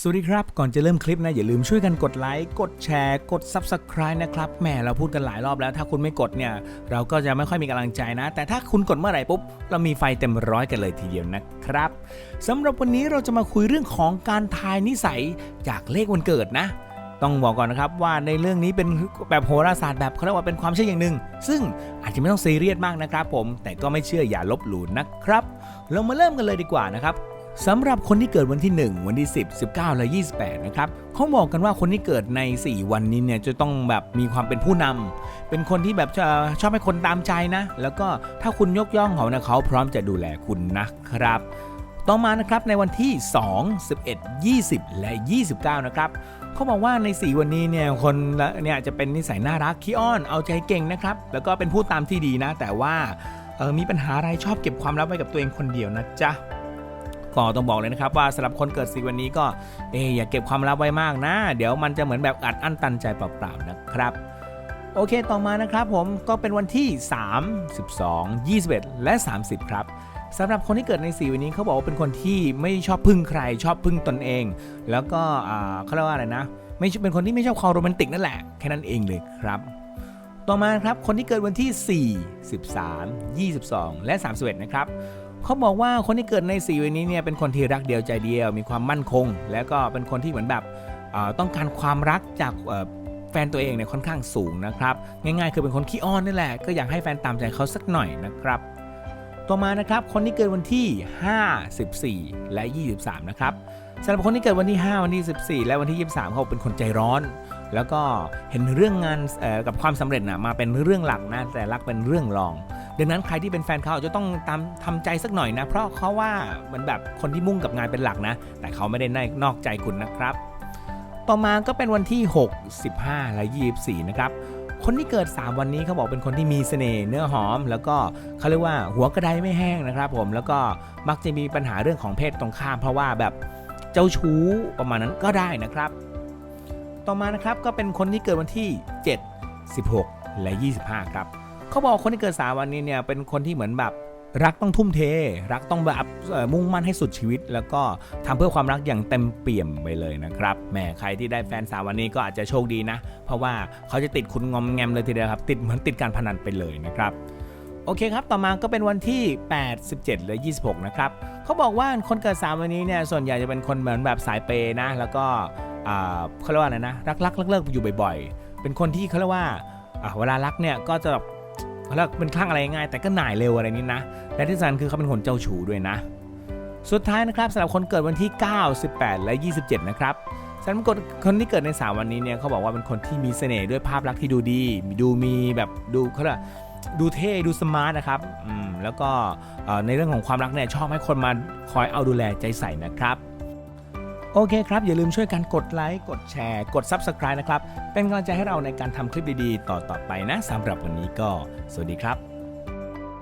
สวัสดีครับ ก่อนจะเริ่มคลิปนะ อย่าลืมช่วยกันกดไลค์กดแชร์ กด Subscribe นะครับแหมเราพูดกันหลายรอบแล้ว ถ้าคุณไม่กดเนี่ย เราก็จะไม่ค่อยมีกำลังใจนะ แต่ถ้าคุณกดเมื่อไหร่ปุ๊บ เรามีไฟเต็มร้อยกันเลยทีเดียวนะครับสำหรับวันนี้เราจะมาคุยเรื่องของการทายนิสัยจากเลขวันเกิดนะต้องบอกก่อนนะครับว่าในเรื่องนี้เป็นแบบโหราศาสตร์แบบเขาเรียกว่าเป็นความเชื่ออย่างหนึ่ง ซึ่งอาจจะไม่ต้องซีเรียสมากนะครับผม แต่ก็ไม่เชื่ออย่าลบหลู่นะครับ เรามาเริ่มกันเลยดีกว่านะครับ สำหรับคนที่เกิดวันที่ 1 วันที่ 10 19 และ 28 นะครับเขาบอกกันว่าคนที่เกิดใน 4 วันนี้เนี่ยจะต้องแบบมีความเป็นผู้นำเป็นคนที่แบบชอบให้คนตามใจนะ แล้วก็ถ้าคุณยกย่องเขาเนี่ยเขาพร้อมจะดูแลคุณนะครับ ต่อมานะครับในวันที่ 2 11 20 และ 29 นะครับเขาบอกว่าใน 4 วันนี้เนี่ยคนละเนี่ยจะเป็นนิสัยน่ารักขี้อ้อนเอาใจเก่งนะครับแล้วก็เป็นผู้ตามที่ดีนะ แต่ว่าออมีปัญหาอะไรชอบเก็บความลับไว้กับตัวเองคนเดียวนะจ๊ะ ก็ต้องบอกเลยนะครับว่าสำหรับคนเกิดสีวันนี้ก็เอออย่าเก็บความลับไว้มากนะ เดี๋ยวมันจะเหมือนแบบอัดอั้นตันใจเปล่าๆนะครับโอเค ต่อมานะครับผมก็เป็นวันที่ 3 12 21 และ 30 ครับสำหรับคนที่เกิดในสีวันนี้เขาบอกว่าเป็นคนที่ไม่ชอบพึ่งใคร ชอบพึ่งตนเอง แล้วก็เขาเรียกว่าอะไรนะ ไม่ใช่เป็นคนที่ไม่ชอบความโรแมนติกนั่นแหละแค่นั้นเองเลยครับ ต่อมาครับคนที่เกิดวันที่ 4 13 22 และ 31 นะครับ เขาบอกว่าคนที่เกิดในสีวันนี้เนี่ยเป็นคนที่รักเดียวใจเดียว มีความมั่นคง แล้วก็เป็นคนที่เหมือนแบบต้องการความรักจากแฟนตัวเองเนี่ยค่อนข้างสูงนะครับ ง่ายๆ คือเป็นคนขี้อ้อนนี่แหละ ก็อยากให้แฟนตามใจเขาสักหน่อยนะครับ ต่อมานะครับ คนที่เกิดวันที่ 5 14 และ 23 นะครับสำหรับคนที่เกิดวันที่ 5 วันที่ 14 และวันที่ 23 เขาเป็นคนใจร้อน แล้วก็เห็นเรื่องงานกับความสำเร็จนะมาเป็นเรื่องหลักนะแต่รักเป็นเรื่องรอง ดังนั้นใครที่เป็นแฟนเขาจะต้องตามทำใจสักหน่อยนะ เพราะเขาว่ามันแบบคนที่มุ่งกับงานเป็นหลักนะ แต่เขาไม่ได้นนอกใจคุณนะครับ ต่อมาก็เป็นวันที่ 6 15 และ 24 นะครับคนที่เกิด 3 วันนี้เขาบอกเป็นคนที่มีเสน่ห์เนื้อหอม แล้วก็เขาเรียกว่าหัวกระไดไม่แห้งนะครับ ผมแล้วก็มักจะมีปัญหาเรื่องของเพศตรงข้าม เพราะว่าแบบเจ้าชู้ประมาณนั้นก็ได้นะครับ ต่อมานะครับก็เป็นคนที่เกิดวันที่ 7 16 และ 25 ครับ เขาบอกคนที่เกิดสามวันนี้เนี่ยเป็นคนที่เหมือนแบบรักต้องทุ่มเท รักต้องแบบมุ่งมั่นให้สุดชีวิต แล้วก็ทำเพื่อความรักอย่างเต็มเปี่ยมไปเลยนะครับแหมใครที่ได้แฟนสาววันนี้ก็อาจจะโชคดีนะ เพราะว่าเขาจะติดคุณงอมแงมเลยทีเดียวครับ ติดเหมือนติดการพนันไปเลยนะครับ โอเคครับ ต่อมาก็เป็นวันที่ 8 17 และ 26 นะครับเขาบอกว่าคนเกิด3วันนี้เนี่ยส่วนใหญ่จะเป็นคนเหมือนแบบสายเปย์นะ แล้วก็เขาเรียกว่าอะไรนะรักรักเลิกเลิกอยู่บ่อย ๆ เป็นคนที่เขาเรียกว่าอ่าเวลารักเนี่ยก็จะแบบ แล้วเป็นคลั่งอะไรง่ายแต่ก็หน่ายเร็วอะไรนี้นะ และที่สำคัญคือเขาเป็นคนเจ้าชู้ด้วยนะ สุดท้ายนะครับสำหรับคนเกิดวันที่ 9 18 และ 27 นะครับสำหรับคนคนที่เกิดใน 3 วันนี้เนี่ยเขาบอกว่าเป็นคนที่มีเสน่ห์ด้วยภาพลักษณ์ที่ดูดี ดูมีแบบดูเขาเรียกว่าดูเท่ดูสมาร์ทนะครับอืมแล้วก็ในเรื่องของความรักเนี่ยชอบให้คนมาคอยเอาดูแลใจใส่นะครับ โอเคครับ อย่าลืมช่วยกันกดไลค์ กดแชร์ กด Subscribe นะครับ เป็นกำลังใจให้เราในการทำคลิปดีๆ ต่อๆไปนะสำหรับวันนี้ก็ สวัสดีครับ